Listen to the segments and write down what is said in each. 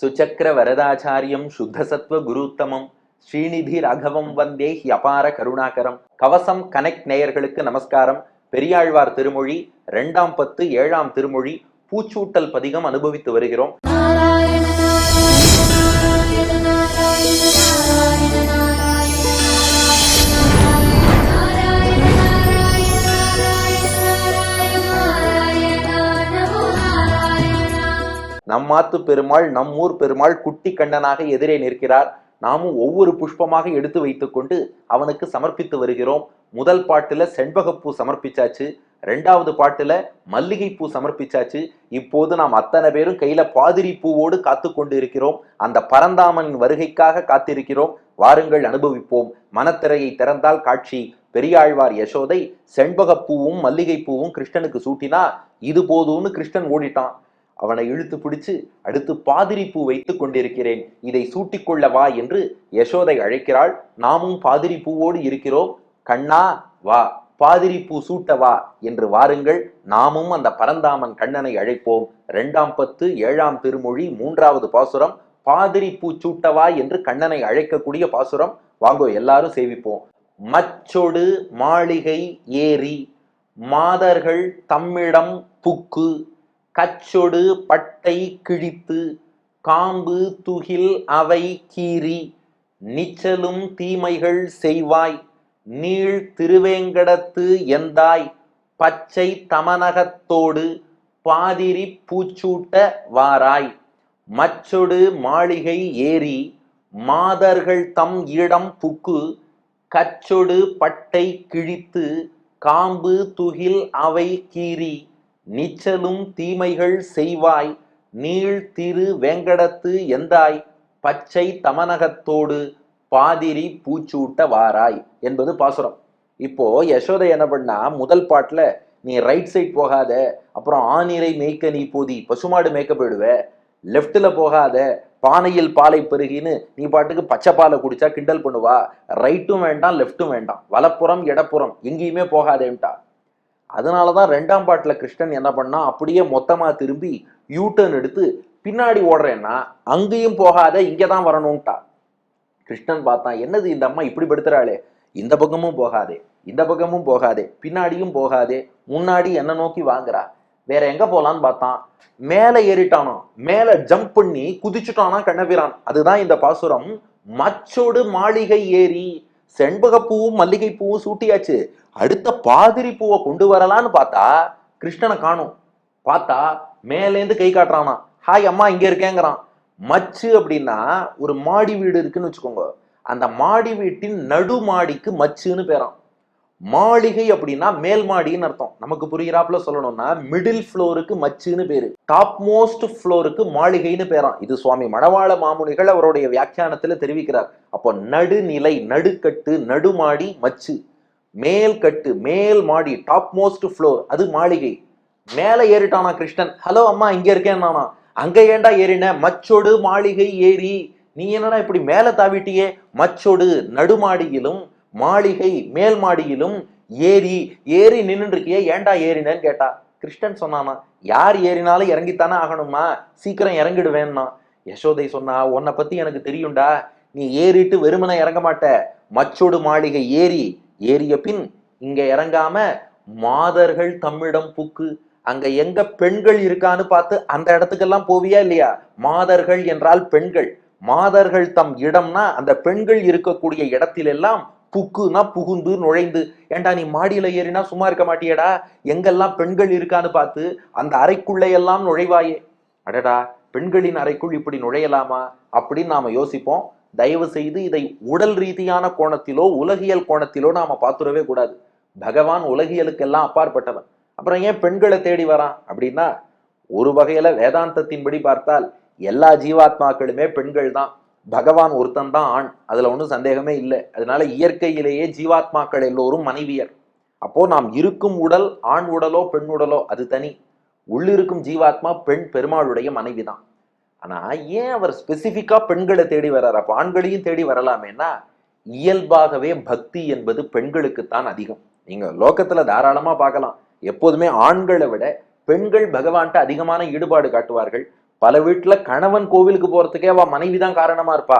சுச்சக்கர வரதாச்சாரியம் சுத்தசத்வ குருத்தமம். ஸ்ரீநிதி ராகவம் வந்தே அபார கருணாகரம். கவசம் கனெக்ட் நேயர்களுக்கு நமஸ்காரம். பெரியாழ்வார் திருமொழி இரண்டாம் பத்து ஏழாம் திருமொழி பூச்சூட்டல் பதிகம் அனுபவித்து வருகிறோம். நம்மாத்து பெருமாள் நம்மூர் பெருமாள் குட்டி கண்ணனாக எதிரே நிற்கிறார். நாமும் ஒவ்வொரு புஷ்பமாக எடுத்து வைத்துக்கொண்டு அவனுக்கு சமர்ப்பித்து வருகிறோம். முதல் பாட்டில் செண்பகப்பூ சமர்ப்பிச்சாச்சு. ரெண்டாவது பாட்டில் மல்லிகைப்பூ சமர்ப்பிச்சாச்சு. இப்போது நாம் அத்தனை பேரும் கையில பாதிரி பூவோடு காத்து கொண்டு இருக்கிறோம். அந்த பரந்தாமனின் வருகைக்காக காத்திருக்கிறோம். வாருங்கள் அனுபவிப்போம். மனத்திரையை திறந்தால் காட்சி. பெரியாழ்வார் யசோதை செண்பகப்பூவும் மல்லிகைப்பூவும் கிருஷ்ணனுக்கு சூட்டினா இது போதும்னு கிருஷ்ணன் ஓடிட்டான். அவனை இழுத்து பிடிச்சு அடுத்து பாதிரி பூ வைத்துக் கொண்டிருக்கிறேன். இதை சூட்டிக்கொள்ள வா என்று யசோதை அழைக்கிறாள். நாமும் பாதிரி பூவோடு இருக்கிறோம். கண்ணா வா. பாதிரி பூ சூட்ட வா என்று வாருங்கள். நாமும் அந்த பரந்தாமன் கண்ணனை அழைப்போம். இரண்டாம் பத்து ஏழாம் திருமொழி மூன்றாவது பாசுரம். பாதிரி பூ சூட்டவா என்று கண்ணனை அழைக்கக்கூடிய பாசுரம். வாங்கோ எல்லாரும் சேவிப்போம். மச்சொடு மாளிகை ஏறி மாதர்கள் தம்மிடம் புக்கு கச்சொடு பட்டை கிழித்து காம்பு துகில் அவை கீறி நிச்சலும் தீமைகள் செய்வாய் நீள் திருவேங்கடத்து எந்தாய் பச்சை தமனகத்தோடு பாதிரி பூச்சூட்ட வாராய். மச்சொடு மாளிகை ஏறி மாதர்கள் தம் இடம் புக்கு கச்சொடு பட்டை கிழித்து காம்பு துகில் அவை கீறி நிச்சலும் தீமைகள் செய்வாய். நீள் திரு வேங்கடத்து எந்தாய். பச்சை தமனகத்தோடு பாதிரி பூச்சூட்ட வாராய் என்பது பாசுரம். இப்போ யசோதை என்ன பண்ணா முதல் பாட்டில் நீ ரைட் சைட் போகாத அப்புறம் ஆனிரை மேய்க்க நீ போதி பசுமாடு மேய்க்க போயிடுவ லெஃப்டில் போகாத பானையில் பாலை பெருகின்னு நீ பாட்டுக்கு பச்சை பாலை குடிச்சா கிண்டல் பண்ணுவா. ரைட்டும் வேண்டாம் லெஃப்ட்டும் வேண்டாம். வலப்புறம் இடப்புறம் எங்கேயுமே போகாதேன்ட்டா. அதனால தான் ரெண்டாம் பாட்டில் கிருஷ்ணன் என்ன பண்ணா அப்படியே மொத்தமாக திரும்பி யூ டர்ன் எடுத்து பின்னாடி ஓடுறேன்னா அங்கேயும் போகாத இங்கதான் வரணும்ட்டா. கிருஷ்ணன் பார்த்தான் என்னது இந்த அம்மா இப்படி படுத்துறாளே? இந்த பக்கமும் போகாதே இந்த பக்கமும் போகாதே பின்னாடியும் போகாதே முன்னாடி என்ன நோக்கி வாங்குறா? வேற எங்க போலான்னு பார்த்தான். மேல ஏறிட்டானோ? மேல ஜம்ப் பண்ணி குதிச்சுட்டானா கண்ணபிரான். அதுதான் இந்த பாசுரம். மச்சோடு மாளிகை ஏறி செண்பகப்பூவும் மல்லிகைப்பூவும் சூட்டியாச்சு. அடுத்த பாதிரி பூவை கொண்டு வரலான்னு பார்த்தா கிருஷ்ணனை காணும். பார்த்தா மேலேந்து கை காட்டுறானா. ஹாய் அம்மா இங்க இருக்கேங்கிறான். மச்சு அப்படின்னா ஒரு மாடி வீடு இருக்குன்னு வச்சுக்கோங்க. அந்த மாடி வீட்டின் நடு மாடிக்கு மச்சுன்னு பேரான் மாளிகை அப்படின்னா மேல் மாடின்னு அர்த்தம். நமக்கு புரிகிறாப்புல சொல்லணும்னா மிடில் ஃப்ளோருக்கு மச்சுன்னு பேரு. டாப் மோஸ்ட் ஃப்ளோருக்கு மாளிகைன்னு பேரான் இது சுவாமி மணவாள மாமுனிகள் அவருடைய வியாக்கியானத்துல தெரிவிக்கிறார். அப்போ நடுநிலை நடுக்கட்டு நடுமாடி மச்சு. மேல் கட்டு மேல் மாடி டாப் மோஸ்ட் ஃப்ளோர் அது மாளிகை. மேல ஏறிட்டானா கிருஷ்ணன்? ஹலோ அம்மா இங்க இருக்கேன் நானா. அங்க ஏன்டா ஏறின? மச்சொடு மாளிகை ஏறி. நீ என்னடா இப்படி மேல தாவிட்டியே? மச்சொடு நடுமாடியிலும் மாளிகை மேல் மாடியிலும் ஏறி ஏறி நின்றுருக்கியே ஏண்டா ஏன்டா ஏறினேன்னு கேட்டா கிருஷ்ணன் சொன்னானா யார் ஏறினாலும் இறங்கித்தானே ஆகணுமா சீக்கிரம் இறங்கிடுவேன்னா. யசோதை சொன்னா உன்னை பத்தி எனக்கு தெரியும்டா நீ ஏறிட்டு வெறுமனை இறங்க மாட்ட. மச்சோடு மாளிகை ஏறி ஏறிய பின் இங்க இறங்காம மாதர்கள் தம்மிடம் புக்கு அங்க எங்க பெண்கள் இருக்கான்னு பார்த்து அந்த இடத்துக்கெல்லாம் போவியா இல்லையா? மாதர்கள் என்றால் பெண்கள். மாதர்கள் தம் இடம்னா அந்த பெண்கள் இருக்கக்கூடிய இடத்திலெல்லாம் புக்குனா புகுந்து நுழைந்து ஏண்டா நீ மாடியில ஏறினா சும்மா இருக்க மாட்டியடா? எங்கெல்லாம் பெண்கள் இருக்கான்னு பார்த்து அந்த அறைக்குள்ளே எல்லாம் நுழைவாயே. அடடா பெண்களின் அறைக்குள் இப்படி நுழையலாமா? அப்படின்னு நாம யோசிப்போம். தயவு செய்து இதை உடல் ரீதியான கோணத்திலோ உலகியல் கோணத்திலோ நாம பார்த்துடவே கூடாது. பகவான் உலகியலுக்கெல்லாம் அப்பாற்பட்டவன். அப்புறம் ஏன் பெண்களை தேடி வரான் அப்படின்னா ஒரு வகையில வேதாந்தத்தின்படி பார்த்தால் எல்லா ஜீவாத்மாக்களுமே பெண்கள் தான் பகவான் ஒருத்தன் தான் ஆண். அதில் ஒன்றும் சந்தேகமே இல்லை. அதனால இயற்கையிலேயே ஜீவாத்மாக்கள் எல்லோரும் மனைவியர். அப்போ நாம் இருக்கும் உடல் ஆண் உடலோ பெண் உடலோ அது தனி. உள்ளிருக்கும் ஜீவாத்மா பெண் பெருமாளுடைய மனைவி தான் ஆனால் ஏன் அவர் ஸ்பெசிஃபிக்காக பெண்களை தேடி வர்றார்? அப்போ ஆண்களையும் தேடி வரலாமேனா இயல்பாகவே பக்தி என்பது பெண்களுக்குத்தான் அதிகம். நீங்கள் லோக்கத்தில் தாராளமாக பார்க்கலாம். எப்போதுமே ஆண்களை விட பெண்கள் பகவான்கிட்ட அதிகமான ஈடுபாடு காட்டுவார்கள். பல வீட்டில் கணவன் கோவிலுக்கு போகிறதுக்கே அவள் மனைவி தான் காரணமாக இருப்பா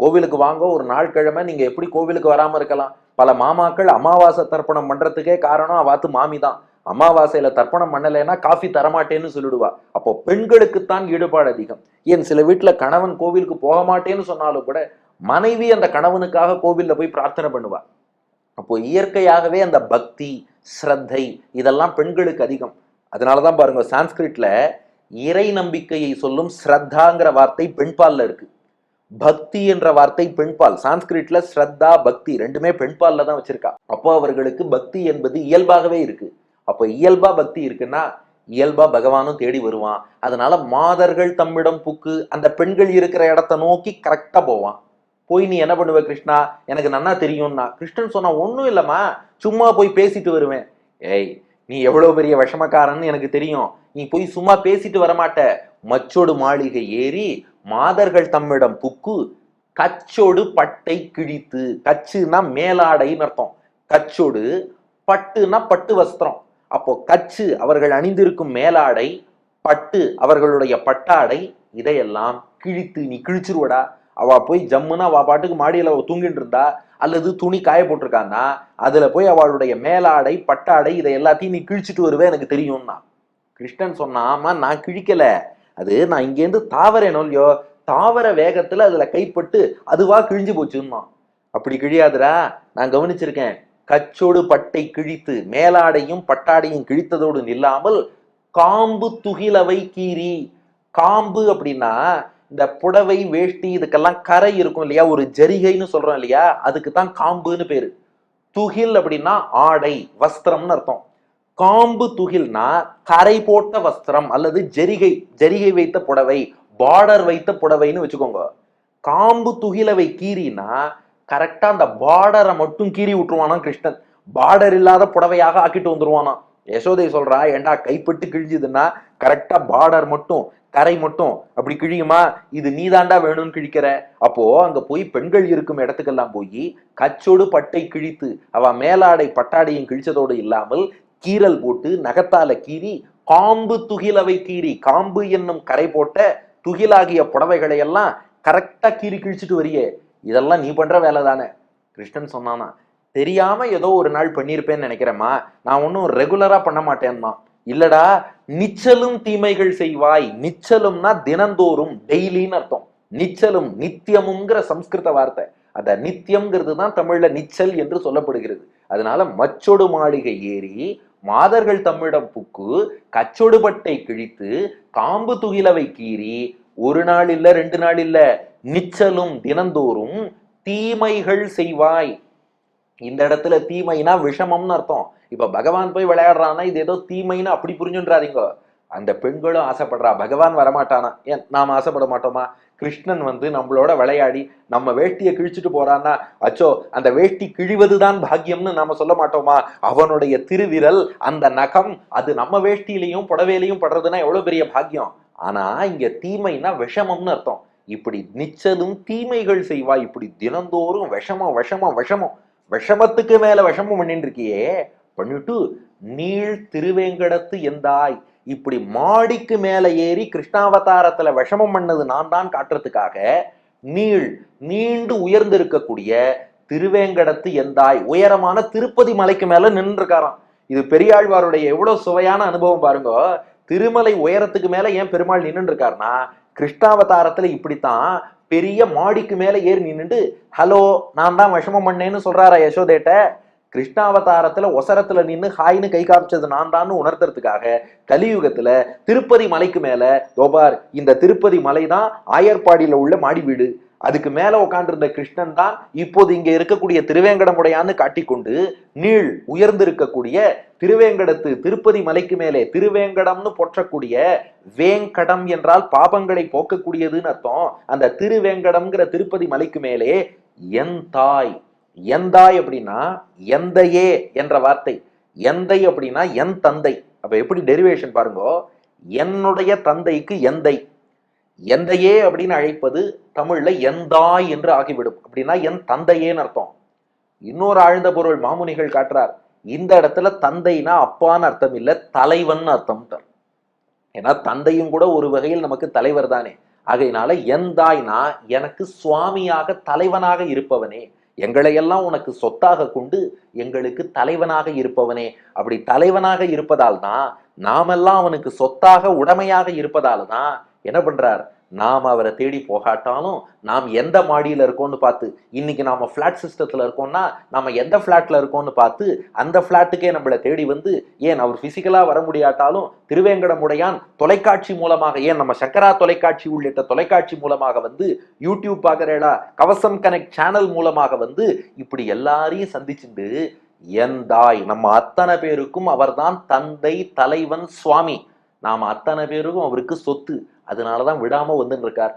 கோவிலுக்கு வாங்க ஒரு நாள் கிழமை நீங்கள் எப்படி கோவிலுக்கு வராமல் இருக்கலாம்? பல மாமாக்கள் அமாவாசை தர்ப்பணம் பண்ணுறதுக்கே காரணம் அவாத்து மாமி தான் அமாவாசையில தர்ப்பணம் பண்ணலைன்னா காஃபி தரமாட்டேன்னு சொல்லிடுவா. அப்போ பெண்களுக்குத்தான் ஈடுபாடு அதிகம். ஏன் சில வீட்டில் கணவன் கோவிலுக்கு போக மாட்டேன்னு சொன்னாலும் கூட மனைவி அந்த கணவனுக்காக கோவிலில் போய் பிரார்த்தனை பண்ணுவா. அப்போ இயற்கையாகவே அந்த பக்தி ஸ்ரத்தை இதெல்லாம் பெண்களுக்கு அதிகம். அதனாலதான் பாருங்க சான்ஸ்கிரிட்ல இறை நம்பிக்கையை சொல்லும் ஸ்ரத்தாங்கிற வார்த்தை பெண்பாலில் இருக்கு. பக்தி என்ற வார்த்தை பெண்பால். சான்ஸ்கிரிட்ல ஸ்ரத்தா பக்தி ரெண்டுமே பெண்பாலில் தான் வச்சிருக்கா. அப்போ அவர்களுக்கு பக்தி என்பது இயல்பாகவே இருக்கு. அப்போ இயல்பா பக்தி இருக்குன்னா இயல்பா பகவானும் தேடி வருவான். அதனால மாதர்கள் தம்மிடம் புக்கு அந்த பெண்கள் இருக்கிற இடத்த நோக்கி கரெக்டா போவான். போய் நீ என்ன பண்ணுவ கிருஷ்ணா? எனக்கு நன்னா தெரியும்னா கிருஷ்ணன் சொன்னா ஒன்றும் இல்லம்மா. சும்மா போய் பேசிட்டு வருவேன். ஏய் நீ எவ்வளவு பெரிய விஷமக்காரன்னு எனக்கு தெரியும். நீ போய் சும்மா பேசிட்டு வரமாட்ட. மச்சோடு மாளிகை ஏறி மாதர்கள் தம்மிடம் புக்கு கச்சோடு பட்டை கிழித்து கச்சுன்னா மேலாடைன்னு அர்த்தம். கச்சோடு பட்டுனா பட்டு வஸ்திரம். அப்போ கச்சு அவர்கள் அணிந்திருக்கும் மேலாடை பட்டு அவர்களுடைய பட்டாடை இதையெல்லாம் கிழித்து நீ கிழிச்சிருவடா. அவ போய் ஜம்முன்னா அவ பாட்டுக்கு மாடியில் அவ தூங்கிட்டு இருந்தா அல்லது துணி காய போட்டிருக்கான்னா அதுல போய் அவளுடைய மேலாடை பட்டாடை இதை எல்லாத்தையும் நீ கிழிச்சிட்டு வருவே எனக்கு தெரியும்னா. கிருஷ்ணன் சொன்னா ஆமா நான் கிழிக்கல. அது நான் இங்கேருந்து தாவரேனோ இல்லையோ தாவர வேகத்துல அதுல கைப்பட்டு அதுவா கிழிஞ்சு போச்சுன்னா. அப்படி கிழியாதுடா. நான் கவனிச்சிருக்கேன். கச்சோடு பட்டை கிழித்து மேலாடையும் பட்டாடையும் கிழித்ததோடு நில்லாமல் காம்பு துகிலவை கீறி. காம்பு அப்படின்னா இந்த புடவை வேஷ்டி இதுக்கெல்லாம் கரை இருக்கும் இல்லையா? ஒரு ஜரிகைன்னு சொல்றோம் இல்லையா? அதுக்கு தான் காம்புன்னு பேரு. துகில் அப்படின்னா ஆடை வஸ்திரம்னு அர்த்தம். காம்பு துகில்னா கரை போட்ட வஸ்திரம் அல்லது ஜரிகை ஜரிகை வைத்த புடவை பார்டர் வைத்த புடவைன்னு வச்சுக்கோங்க. காம்பு துகிலவை கீறினா கரெக்டா அந்த பார்டரை மட்டும் கீறி விட்டுருவானா கிருஷ்ணன். பார்டர் இல்லாத புடவையாக ஆக்கிட்டு வந்துருவானா யசோதை சொல்றா ஏண்டா கைப்பட்டு கிழிஞ்சுதுன்னா கரெக்டா பார்டர் மட்டும் கரை மட்டும் அப்படி கிழியுமா? இது நீதாண்டா வேணும்னு கிழிக்கிற? அப்போ அங்க போய் பெண்கள் இருக்கும் இடத்துக்கெல்லாம் போய் கச்சோடு பட்டை கிழித்து அவ மேலாடை பட்டாடையும் கிழிச்சதோடு இல்லாமல் கீறல் போட்டு நகத்தால கீறி காம்பு துகிலவை கீறி காம்பு என்னும் கரை போட்ட துகிலாகிய புடவைகளை எல்லாம் கரெக்டா கீறி கிழிச்சிட்டு வரியே. இதெல்லாம் நீ பண்ற வேலை தானே கிருஷ்ணன் சொன்னானா தெரியாம ஏதோ ஒரு நாள் பண்ணியிருப்பேன்னு நினைக்கிறேம்மா. நான் ஒன்றும் ரெகுலரா பண்ண மாட்டேன்னா இல்லடா நிச்சலும் தீமைகள் செய்வாய். நிச்சலும்னா தினந்தோறும் டெய்லின்னு அர்த்தம். நிச்சலும் நித்தியமுங்கிற சம்ஸ்கிருத வார்த்தை. அந்த நித்தியம்ங்கிறது தான் தமிழ்ல நிச்சல் என்று சொல்லப்படுகிறது. அதனால மச்சொடு மாளிகை ஏறி மாதர்கள் தம்மிடம் புக்கு கச்சொடுபட்டை கிழித்து காம்பு துகிலவை கீறி ஒரு நாள் இல்ல ரெண்டு நாள் இல்ல நிச்சலும் தினந்தோறும் தீமைகள் செய்வாய். இந்த இடத்துல தீமைனா விஷமம்னு அர்த்தம். இப்ப பகவான் போய் விளையாடுறான்னா இது ஏதோ தீமைன்னு அப்படி புரிஞ்சுன்றாருங்க அந்த பெண்களும் ஆசைப்படுறா பகவான் வரமாட்டானா? ஏன் நாம ஆசைப்பட மாட்டோமா? கிருஷ்ணன் வந்து நம்மளோட விளையாடி நம்ம வேஷ்டியை கிழிச்சிட்டு போறான்னா அச்சோ அந்த வேஷ்டி கிழிவதுதான் பாக்கியம்னு நாம சொல்ல மாட்டோமா? அவனுடைய திருவிரல் அந்த நகம் அது நம்ம வேஷ்டியிலையும் புடவையிலையும் படுறதுன்னா எவ்வளவு பெரிய பாக்கியம்? ஆனா இங்க தீமைனா விஷமம்னு அர்த்தம். இப்படி நிச்சலும் தீமைகள் செய்வா இப்படி தினந்தோறும் விஷமம் விஷமம் விஷமம். விஷமத்துக்கு மேல விஷமம் பண்ணிட்டு இருக்கியே பண்ணிட்டு நீள் திருவேங்கடத்து எந்தாய்? இப்படி மாடிக்கு மேல ஏறி கிருஷ்ணாவதாரத்துல விஷமம் பண்ணது நான் தான் காட்டுறதுக்காக. நீள் நீண்டு உயர்ந்து இருக்கக்கூடிய திருவேங்கடத்து எந்தாய்? உயரமான திருப்பதி மலைக்கு மேல நின்றுருக்காராம். இது பெரியாழ்வாருடைய எவ்வளவு சுவையான அனுபவம் பாருங்க. திருமலை உயரத்துக்கு மேல ஏன் பெருமாள் நின்று இருக்காருன்னா கிருஷ்ணாவதாரத்துல இப்படித்தான் பெரிய மாடிக்கு மேலே ஏறி நின்று ஹலோ நான் தான் விஷமம் பண்ணேன்னு சொல்றாரா யசோதேட்ட கிருஷ்ணாவதாரத்துல ஒசரத்துல நின்று ஹாய்னு கை காமிச்சது நான் தான் உணர்த்துறதுக்காக கலியுகத்துல திருப்பதி மலைக்கு மேல தோபார் இந்த திருப்பதி மலை தான் ஆயர்பாடியில உள்ள மாடி வீடு. அதுக்கு மேல உட்காண்டிருந்த கிருஷ்ணன் தான் இப்போது இங்க இருக்கக்கூடிய திருவேங்கடமுடையான்னு காட்டிக்கொண்டு நீள் உயர்ந்திருக்கக்கூடிய திருவேங்கடத்து திருப்பதி மலைக்கு மேலே திருவேங்கடம்னு போற்றக்கூடிய வேங்கடம் என்றால் பாபங்களை போக்கக்கூடியதுன்னு அர்த்தம். அந்த திருவேங்கடம்ங்கிற திருப்பதி மலைக்கு மேலே என் தாய். எந்தாய் அப்படின்னா எந்தையே என்ற வார்த்தை. எந்தை அப்படின்னா என் தந்தை. அப்ப எப்படி டெரிவேஷன் பாருங்க? என்னுடைய தந்தைக்கு எந்தை. எந்தையே அப்படின்னு அழைப்பது தமிழ்ல எந்தாய் என்று ஆகிவிடும். அப்படின்னா என் தந்தையேன்னு அர்த்தம். இன்னொரு ஆழ்ந்த பொருள் மாமுனிகள் காட்டுறார். இந்த இடத்துல தந்தைனா அப்பான்னு அர்த்தம் இல்லை தலைவன் அர்த்தம் ஏன்னா தந்தையும் கூட ஒரு வகையில் நமக்கு தலைவர் தானே. ஆகையினால எந்தாய்னா எனக்கு சுவாமியாக தலைவனாக இருப்பவனே. எங்களையெல்லாம் உனக்கு சொத்தாக கொண்டு எங்களுக்கு தலைவனாக இருப்பவனே. அப்படி தலைவனாக இருப்பதால் தான் நாமெல்லாம் அவனுக்கு சொத்தாக உடமையாக இருப்பதால் தான் என்ன பண்ணுறார் நாம் அவரை தேடி போகாட்டாலும் நாம் எந்த மாடியில் இருக்கோம்னு பார்த்து இன்னைக்கு நாம் ஃப்ளாட் சிஸ்டத்தில் இருக்கோம்னா நம்ம எந்த ஃப்ளாட்டில் இருக்கோம்னு பார்த்து அந்த ஃப்ளாட்டுக்கே நம்மளை தேடி வந்து ஏன் அவர் ஃபிசிக்கலாக வர முடியாட்டாலும் திருவேங்கடமுடையான் தொலைக்காட்சி மூலமாக ஏன் நம்ம சங்கரா தொலைக்காட்சி உள்ளிட்ட தொலைக்காட்சி மூலமாக வந்து யூடியூப் பார்க்குறேடா கவசம் கனெக்ட் சேனல் மூலமாக வந்து இப்படி எல்லாரையும் சந்திச்சுட்டு என் தாய் நம்ம அத்தனை பேருக்கும் அவர்தான் தந்தை தலைவன் சுவாமி. நாம் அத்தனை பேருக்கும் அவருக்கு சொத்து. அதனால தான் விடாமல் வந்துன்னு இருக்கார்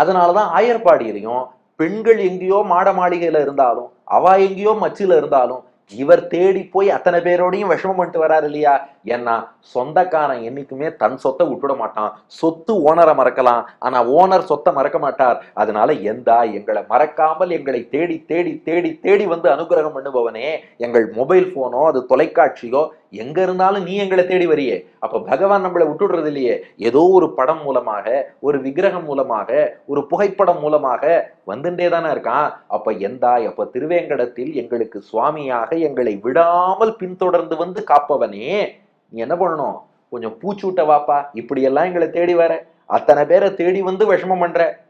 அதனாலதான் ஆயர்பாடியிலையும் பெண்கள் எங்கேயோ மாட மாளிகையில் இருந்தாலும் அவா எங்கேயோ மச்சில் இருந்தாலும் இவர் தேடி போய் அத்தனை பேரோடையும் விஷமம் பண்ணிட்டு வராரு இல்லையா? ஏன்னா சொந்தக்காரன் என்னைக்குமே தன் சொத்தை விட்டுட மாட்டான். சொத்து ஓனரை மறக்கலாம். ஆனா ஓனர் சொத்தை மறக்க மாட்டார். அதனால எந்தா எங்களை மறக்காமல் எங்களை தேடி தேடி தேடி தேடி வந்து அனுகிரகம் பண்ணுபவனே எங்கள் மொபைல் போனோ அது தொலைக்காட்சியோ எங்க இருந்தாலும் நீ எங்களை தேடி வரியே. அப்ப பகவான் நம்மளை விட்டுடுறது இல்லையே. ஏதோ ஒரு படம் மூலமாக ஒரு விக்கிரகம் மூலமாக ஒரு புகைப்படம் மூலமாக வந்துட்டே தானே இருக்கான். அப்ப எந்தாய் அப்ப திருவேங்கடத்தில் எங்களுக்கு சுவாமியாக எங்களை விடாமல் பின்தொடர்ந்து வந்து காப்பவனே. நீ என்ன பண்ணணும்? கொஞ்சம் பூச்சூட்ட வாப்பா. இப்படியெல்லாம் எங்களை தேடி வர. அத்தனை பேரை தேடி வந்து விஷமம் பண்ற.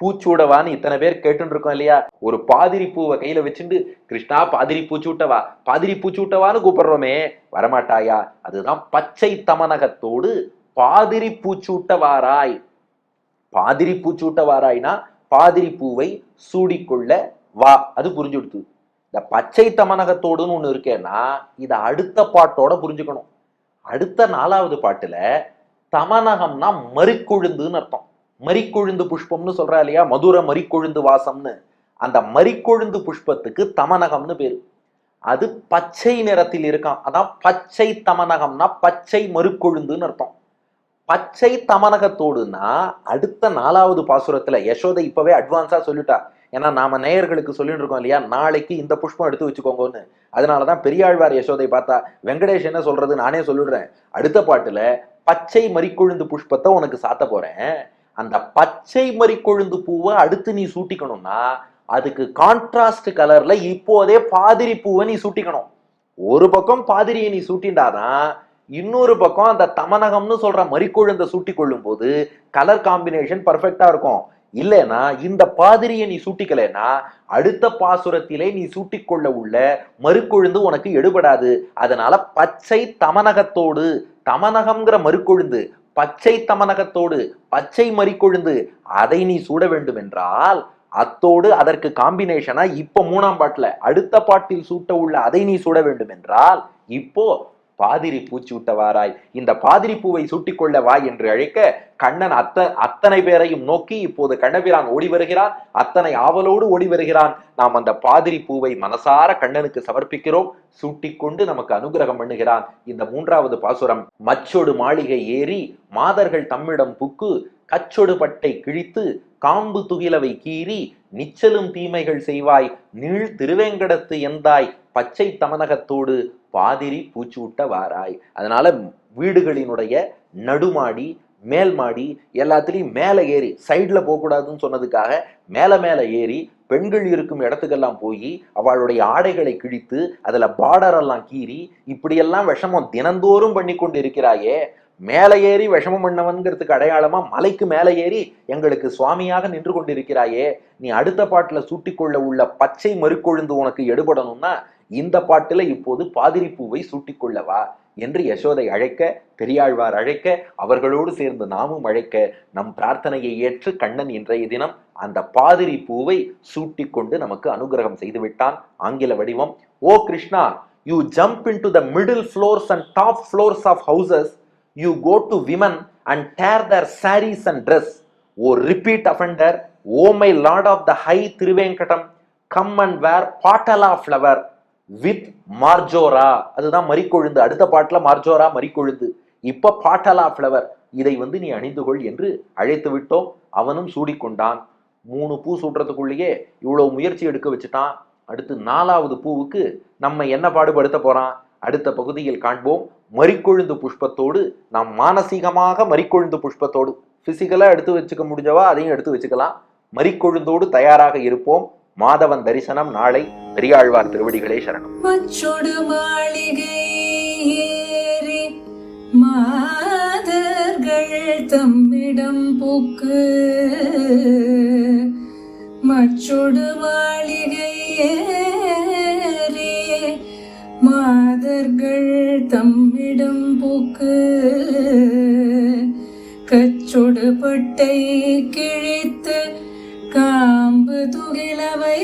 பூச்சூடவான்னு இத்தனை பேர் கேட்டுன்னு இருக்கோம் இல்லையா? ஒரு பாதிரி பூவை கையில வச்சுட்டு கிருஷ்ணா பாதிரி பூச்சூட்டவா? பாதிரி பூச்சூட்டவான்னு கூப்பிடுறோமே. வரமாட்டாயா? அதுதான் பச்சை தமனகத்தோடு பாதிரி பூச்சூட்டவாராய். பாதிரி பூச்சூட்டவாராய்னா பாதிரி பூவை சூடிக்கொள்ள வா. அது புரிஞ்சு கொடுத்து. இந்த பச்சை தமனகத்தோடுன்னு ஒண்ணு இருக்கேன்னா இதை அடுத்த பாட்டோட புரிஞ்சுக்கணும். அடுத்த நாலாவது பாட்டுல தமனகம்னா மறிக்கொழுந்துன்னு அர்த்தம். மறிக்கொழுந்து புஷ்பம்னு சொல்றா இல்லையா? மதுர மறிக்கொழுந்து வாசம்னு. அந்த மறிக்கொழுந்து புஷ்பத்துக்கு தமனகம்னு பேரு. அது பச்சை நிறத்தில் இருக்கான் அதான் பச்சை தமனகம்னா பச்சை மறுக்கொழுந்துன்னு அர்த்தம். பச்சை தமனகத்தோடுனா அடுத்த நாலாவது பாசுரத்துல யசோதை இப்பவே அட்வான்ஸா சொல்லிட்டா. ஏன்னா நாம நேயர்களுக்கு சொல்லிட்டு இருக்கோம் இல்லையா? நாளைக்கு இந்த புஷ்பம் எடுத்து வச்சுக்கோங்கன்னு. அதனாலதான் பெரியாழ்வார் யசோதை பார்த்தா வெங்கடேஷ் என்ன சொல்றது? நானே சொல்லிடுறேன். அடுத்த பாட்டுல பச்சை மறிக்கொழுந்து புஷ்பத்தை உனக்கு சாத்த போறேன். அந்த பச்சை மறிக்கொழுந்து பூவை அடுத்து நீ சூட்டிக்கணும்னா அதுக்கு கான்ட்ராஸ்ட் கலர்ல இப்போதே பாதிரி பூவை நீ சூட்டிக்கணும். ஒரு பக்கம் பாதிரியை நீ சூட்டிண்டாதான் இன்னொரு பக்கம் அந்த தமனகம்னு சொல்ற மறிக்கொழுந்தை சூட்டி கொள்ளும் போது கலர் காம்பினேஷன் பர்ஃபெக்டா இருக்கும். இல்லைன்னா இந்த பாதிரியை நீ சூட்டிக்கலைன்னா அடுத்த பாசுரத்திலே நீ சூட்டிக்கொள்ள உள்ள மறுக்கொழுந்து உனக்கு எடுபடாது. அதனால பச்சை தமனகத்தோடு தமனகம்ங்கிற மறுக்கொழுந்து பச்சை தமனகத்தோடு பச்சை மறிக்கொழுந்து அதை நீ சூட வேண்டும் என்றால் அத்தோடு அதற்கு காம்பினேஷனா இப்போ மூணாம் பாட்டுல அடுத்த பாட்டில் சூட்ட உள்ள அதை நீ சூட வேண்டும் என்றால் இப்போ பாதிரி பூச்சி விட்டவாராய் இந்த பாதிரி பூவை சூட்டிக்கொள்ள வா என்று அழைக்க கண்ணன் அத்த அத்தனை பேரையும் நோக்கி இப்போது கண்ணபிரான் ஓடி வருகிறான். அத்தனை ஆவலோடு ஓடி வருகிறான். நாம் அந்த பாதிரி பூவை மனசார கண்ணனுக்கு சமர்ப்பிக்கிறோம். சூட்டிக்கொண்டு நமக்கு அனுகிரகம் பண்ணுகிறான். இந்த மூன்றாவது பாசுரம் மச்சொடு மாளிகை ஏறி மாதர்கள் தம்மிடம் புக்கு கச்சொடு பட்டை கிழித்து காம்பு துகிலவை கீறி நிச்சலும் தீமைகள் செய்வாய். நீள் திருவேங்கடத்து எந்தாய்? பச்சை தமனகத்தோடு பாதிரி பூச்சூட்ட வாராய் அதனால வீடுகளினுடைய நடுமாடி மேல் மாடி எல்லாத்துலேயும் மேலே ஏறி சைடில் போகக்கூடாதுன்னு சொன்னதுக்காக மேலே மேலே ஏறி பெண்கள் இருக்கும் இடத்துக்கெல்லாம் போய் அவளுடைய ஆடைகளை கிழித்து அதில் பார்டரெல்லாம் கீறி இப்படியெல்லாம் விஷமம் தினந்தோறும் பண்ணி கொண்டு இருக்கிறாயே மேலே ஏறி விஷமம் பண்ணவன்கிறதுக்கு அடையாளமா மலைக்கு மேலே ஏறி எங்களுக்கு சுவாமியாக நின்று கொண்டிருக்கிறாயே நீ அடுத்த பாட்டில் சூட்டிக்கொள்ள உள்ள பச்சை மறுக்கொழுந்து உனக்கு எடுபடணும்னா இந்த பாட்டுல இப்போது பாதிரி பூவை சூட்டிக்கொள்ளவா என்று யசோதை அழைக்க பெரியாழ்வார் அழைக்க அவர்களோடு சேர்ந்து நாமும் அழைக்க நம் பிரார்த்தனையை ஏற்று கண்ணன் இன்றைய தினம் அந்த பாதிரி பூவை சூட்டிக்கொண்டு நமக்கு அனுகிரகம் செய்து விட்டான் ஆங்கில வடிவம் ஓ Krishna you jump into the middle floors and top floors of houses you go to women and tear their saris and dress oh repeat offender oh my lord of the high Tiruvengadam come and wear patala flower with marjoram அதுதான் மறிக்கொழுந்து. அடுத்த பாட்டில் மார்ஜோரா மறிக்கொழுந்து. இப்ப பாட்டலா flower இதை வந்து நீ அணிந்து கொள் என்று அழைத்து விட்டோம். அவனும் சூடிக்கொண்டான். மூணு பூ சூடுறதுக்குள்ளேயே இவ்வளவு முயற்சி எடுக்க வச்சுட்டான். அடுத்து நாலாவது பூவுக்கு நம்ம என்ன பாடுபடுத்த போறான்? அடுத்த பகுதியில் காண்போம். மறிக்கொழுந்து புஷ்பத்தோடு நாம் மானசீகமாக மறிக்கொழுந்து புஷ்பத்தோடு. பிசிக்கலா எடுத்து வச்சுக்க முடிஞ்சவா? அதையும் எடுத்து வச்சுக்கலாம். மறிக்கொழுந்தோடு தயாராக இருப்போம். மாதவன் தரிசனம் நாளை பெரியாழ்வார் திருவடிகளே சரணம். மச்சொடு மாளிகை மாதர்கள் தம்மிடம் போக்கு. மச்சொடு மாளிகை மாதர்கள் தம்மிடம் போக்கு. கச்சொடு பட்டை கிழித்து काब तु गेला वै